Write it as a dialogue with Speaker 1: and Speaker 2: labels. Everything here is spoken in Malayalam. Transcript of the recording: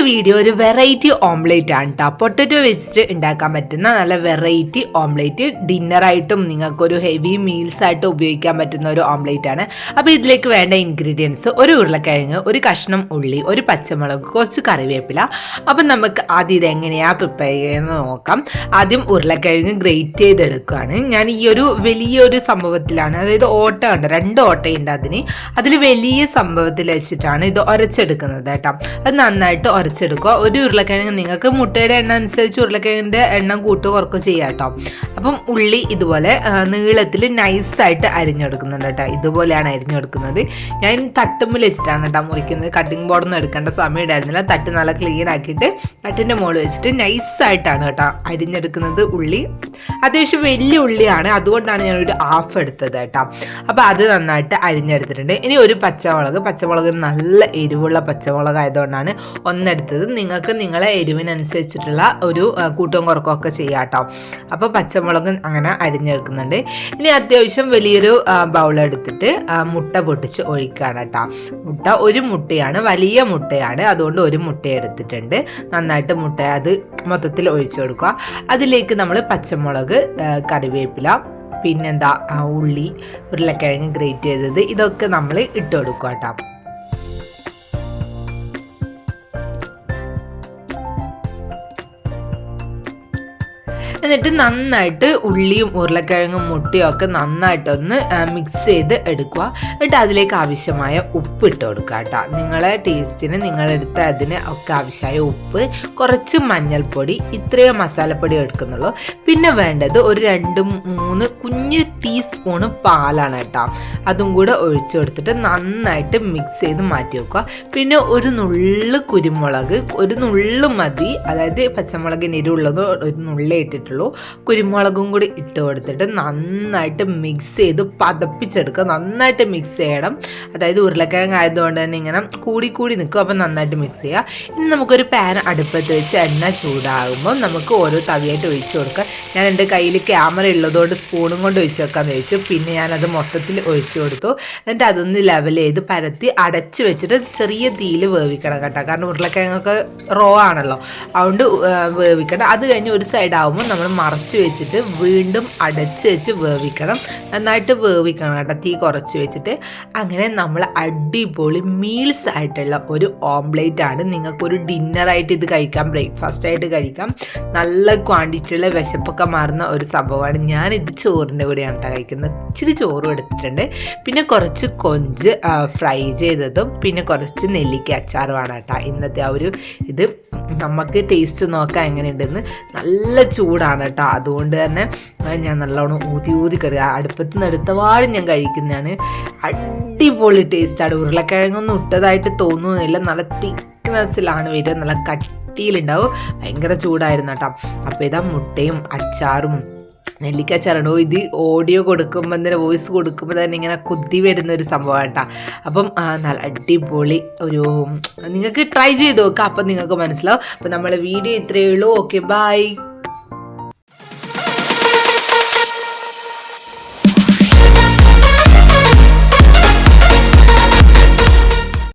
Speaker 1: ഇന്നത്തെ വീഡിയോ ഒരു വെറൈറ്റി ഓംലേറ്റ് ആണ് കേട്ടോ പൊട്ടറ്റോ വെച്ചിട്ട് ഉണ്ടാക്കാൻ പറ്റുന്ന നല്ല വെറൈറ്റി ഓംലേറ്റ് ഡിന്നറായിട്ടും നിങ്ങൾക്കൊരു ഹെവി മീൽസ് ആയിട്ട് ഉപയോഗിക്കാൻ പറ്റുന്ന ഒരു ഓംലേറ്റ് ആണ്. അപ്പോൾ ഇതിലേക്ക് വേണ്ട ഇൻഗ്രീഡിയൻസ് ഒരു ഉരുളക്കിഴങ്ങ് ഒരു കഷ്ണം ഉള്ളി ഒരു പച്ചമുളക് കുറച്ച് കറിവേപ്പില. അപ്പം നമുക്ക് ആദ്യം ഇത് എങ്ങനെയാണ് പ്രിപ്പയർ ചെയ്യുന്നത് നോക്കാം. ആദ്യം ഉരുളക്കിഴങ്ങ് ഗ്രേറ്റ് ചെയ്തെടുക്കുകയാണ്. ഞാൻ ഈ ഒരു വലിയൊരു സംഭവത്തിലാണ് അതായത് ഓട്ട ഉണ്ട് രണ്ട് ഓട്ടയുണ്ട് അതിന്. അതിൽ വലിയ സംഭവത്തിൽ വെച്ചിട്ടാണ് ഇത് ഉരച്ചെടുക്കുന്നത് കേട്ടോ. അത് നന്നായിട്ട് ഉരച്ചെടുക്കുക ഒരു ഉരുളക്കിഴങ്ങ് നിങ്ങൾക്ക് മുട്ടയുടെ എണ്ണ അനുസരിച്ച് ഉരുളക്കിഴങ്ങിന്റെ എണ്ണം കൂട്ടുക കുറക്കുക ചെയ്യാം കേട്ടോ. അപ്പം ഉള്ളി ഇതുപോലെ നീളത്തിൽ നൈസായിട്ട് അരിഞ്ഞെടുക്കുന്നുണ്ട് കേട്ടോ. ഇതുപോലെയാണ് അരിഞ്ഞെടുക്കുന്നത്. ഞാൻ തട്ടുമ്പിൽ വെച്ചിട്ടാണ് കേട്ടോ മുറിക്കുന്നത്. കട്ടിംഗ് ബോർഡൊന്നും എടുക്കേണ്ട സമയം ഉണ്ടായിരുന്നില്ല തട്ട് നല്ല ക്ലീൻ ആക്കിയിട്ട് തട്ടിന്റെ മുകളിൽ വെച്ചിട്ട് നൈസായിട്ടാണ് കേട്ടോ അരിഞ്ഞെടുക്കുന്നത് ഉള്ളി. അത്യാവശ്യം വലിയ ഉള്ളിയാണ്. അതുകൊണ്ടാണ് ഞാനൊരു ഹാഫ് എടുത്തത് കേട്ടോ. അപ്പോൾ അത് നന്നായിട്ട് അരിഞ്ഞെടുത്തിട്ടുണ്ട്. ഇനി ഒരു പച്ചമുളക്. പച്ചമുളക് നല്ല എരിവുള്ള പച്ചമുളക് ആയതുകൊണ്ടാണ് ഒന്നെടുത്തത്. നിങ്ങൾക്ക് നിങ്ങളെ എരിവിനനുസരിച്ചിട്ടുള്ള ഒരു കൂട്ടവും കുറക്കമൊക്കെ ചെയ്യാം കേട്ടോ. അപ്പോൾ പച്ചമുളക് അങ്ങനെ അരിഞ്ഞെടുക്കുന്നുണ്ട്. ഇനി അത്യാവശ്യം വലിയൊരു ബൗൾ എടുത്തിട്ട് മുട്ട പൊട്ടിച്ച് ഒഴിക്കുകയാണ് കേട്ടോ മുട്ട ഒരു മുട്ടയാണ് വലിയ മുട്ടയാണ്. അതുകൊണ്ട് ഒരു മുട്ട എടുത്തിട്ടുണ്ട്. നന്നായിട്ട് മുട്ട അത് മൊത്തത്തിൽ ഒഴിച്ചു കൊടുക്കുക. അതിലേക്ക് നമ്മൾ പച്ചമുളക് കറിവേപ്പില പിന്നെന്താ ഉള്ളി ഉരുളക്കിഴങ്ങ് ഗ്രേറ്റ് ചെയ്തത് ഇതൊക്കെ നമ്മൾ ഇട്ട് കൊടുക്കുക കേട്ടോ എന്നിട്ട് നന്നായിട്ട് ഉള്ളിയും ഉരുളക്കിഴങ്ങും മുട്ടയും ഒക്കെ നന്നായിട്ടൊന്ന് മിക്സ് ചെയ്ത് എടുക്കുക. എന്നിട്ട് അതിലേക്ക് ആവശ്യമായ ഉപ്പ് ഇട്ട് കൊടുക്കുക കേട്ടോ. നിങ്ങളെ ടേസ്റ്റിന് നിങ്ങളെടുത്ത അതിന് ഒക്കെ ആവശ്യമായ ഉപ്പ് കുറച്ച് മഞ്ഞൾപ്പൊടി ഇത്രയും മസാലപ്പൊടി എടുക്കുന്നുള്ളൂ. പിന്നെ വേണ്ടത് ഒരു രണ്ട് മൂന്ന് കുഞ്ഞ് ടീസ്പൂണ് പാലാണ് കേട്ടോ. അതും കൂടെ ഒഴിച്ചു കൊടുത്തിട്ട് നന്നായിട്ട് മിക്സ് ചെയ്ത് മാറ്റി വെക്കുക. പിന്നെ ഒരു നുള്ള് കുരുമുളക് ഒരു നുള്ള് മതി. അതായത് പച്ചമുളകിന് എരിവുള്ളത് ഒരു നുള്ളേ ഇട്ടിട്ടുള്ളൂ കുരുമുളകും കൂടി ഇട്ട് കൊടുത്തിട്ട് നന്നായിട്ട് മിക്സ് ചെയ്ത് പതപ്പിച്ചെടുക്കുക. നന്നായിട്ട് മിക്സ് ചെയ്യണം. അതായത് ഉരുളക്കിഴങ്ങ് ആയതുകൊണ്ട് തന്നെ ഇങ്ങനെ കൂടി കൂടി നിൽക്കും. അപ്പം നന്നായിട്ട് മിക്സ് ചെയ്യുക. ഇനി നമുക്കൊരു പാൻ അടുപ്പത്ത് വെച്ച് എണ്ണ ചൂടാകുമ്പോൾ നമുക്ക് ഓരോ തവിയായിട്ട് ഒഴിച്ചു കൊടുക്കുക. ഞാൻ എന്റെ കയ്യിൽ ക്യാമറ ഉള്ളതുകൊണ്ട് സ്പൂണും കൊണ്ട് ഒഴിച്ചു വെക്കാമെന്ന് ചോദിച്ചു. പിന്നെ ഞാനത് മൊത്തത്തിൽ ഒഴിച്ചു കൊടുത്തു. എന്നിട്ട് അതൊന്ന് ലെവൽ ചെയ്ത് പരത്തി അടച്ച് വെച്ചിട്ട് ചെറിയ തീയിൽ വേവിക്കണം കേട്ടോ. കാരണം ഉരുളക്കിഴങ്ങൊക്കെ റോ ആണല്ലോ. അതുകൊണ്ട് വേവിക്കണം അത് കഴിഞ്ഞ് ഒരു സൈഡ് ആകുമ്പോൾ നമ്മൾ മറച്ച് വെച്ചിട്ട് വീണ്ടും അടച്ച് വെച്ച് വേവിക്കണം. നന്നായിട്ട് വേവിക്കണം കേട്ടോ തീ കുറച്ച് വെച്ചിട്ട്. അങ്ങനെ നമ്മൾ അടിപൊളി മീൽസ് ആയിട്ടുള്ള ഒരു ഓംലേറ്റ് ആണ്. നിങ്ങൾക്കൊരു ഡിന്നറായിട്ട് ഇത് കഴിക്കാം ബ്രേക്ക്ഫാസ്റ്റ് ആയിട്ട് കഴിക്കാം. നല്ല ക്വാണ്ടിറ്റിയുള്ള വിശപ്പൊക്കെ മാറുന്ന ഒരു സംഭവമാണ്. ഞാൻ ഇത് ചോറിന്റെ കൂടെയാണ് കേട്ടോ കഴിക്കുന്നത്. ഇച്ചിരി ചോറും എടുത്തിട്ടുണ്ട്. പിന്നെ കുറച്ച് കൊഞ്ച് ഫ്രൈ ചെയ്തതും പിന്നെ കുറച്ച് നെല്ലിക്ക അച്ചാറുമാണ് കേട്ടോ ഇന്നത്തെ ആ ഒരു ഇത്. നമുക്ക് ടേസ്റ്റ് നോക്കാം എങ്ങനെയുണ്ടെന്ന് നല്ല ചൂടാണ് കേട്ടോ. അതുകൊണ്ട് തന്നെ ഞാൻ നല്ലോണം ഊതി ഊതി കറി അടുപ്പത്ത് നിന്ന് എടുത്തപാട് ഞാൻ കഴിക്കുന്നതാണ്. അടിപൊളി ടേസ്റ്റാണ് ഉരുളക്കിഴങ്ങൊന്നും ഇട്ടതായിട്ട് തോന്നുന്നില്ല. നല്ല തിക്നെസ്സിലാണ് വരിക. നല്ല കട്ടിയിലുണ്ടാവും. ഭയങ്കര ചൂടായിരുന്നു കേട്ടോ. അപ്പോൾ ഇതാ മുട്ടയും അച്ചാറും നെല്ലിക്ക ചരണോ ഇത് ഓഡിയോ കൊടുക്കുമ്പോൾ തന്നെ വോയിസ് കൊടുക്കുമ്പോൾ തന്നെ ഇങ്ങനെ കുത്തി വരുന്ന ഒരു സംഭവമാണ് കേട്ടോ. അപ്പം നല്ല അടിപൊളി ഒരു നിങ്ങൾക്ക് ട്രൈ ചെയ്ത് നോക്കാം. അപ്പം നിങ്ങൾക്ക് മനസ്സിലാവും. അപ്പം നമ്മളെ വീഡിയോ ഇത്രയേ ഉള്ളൂ. Okay bye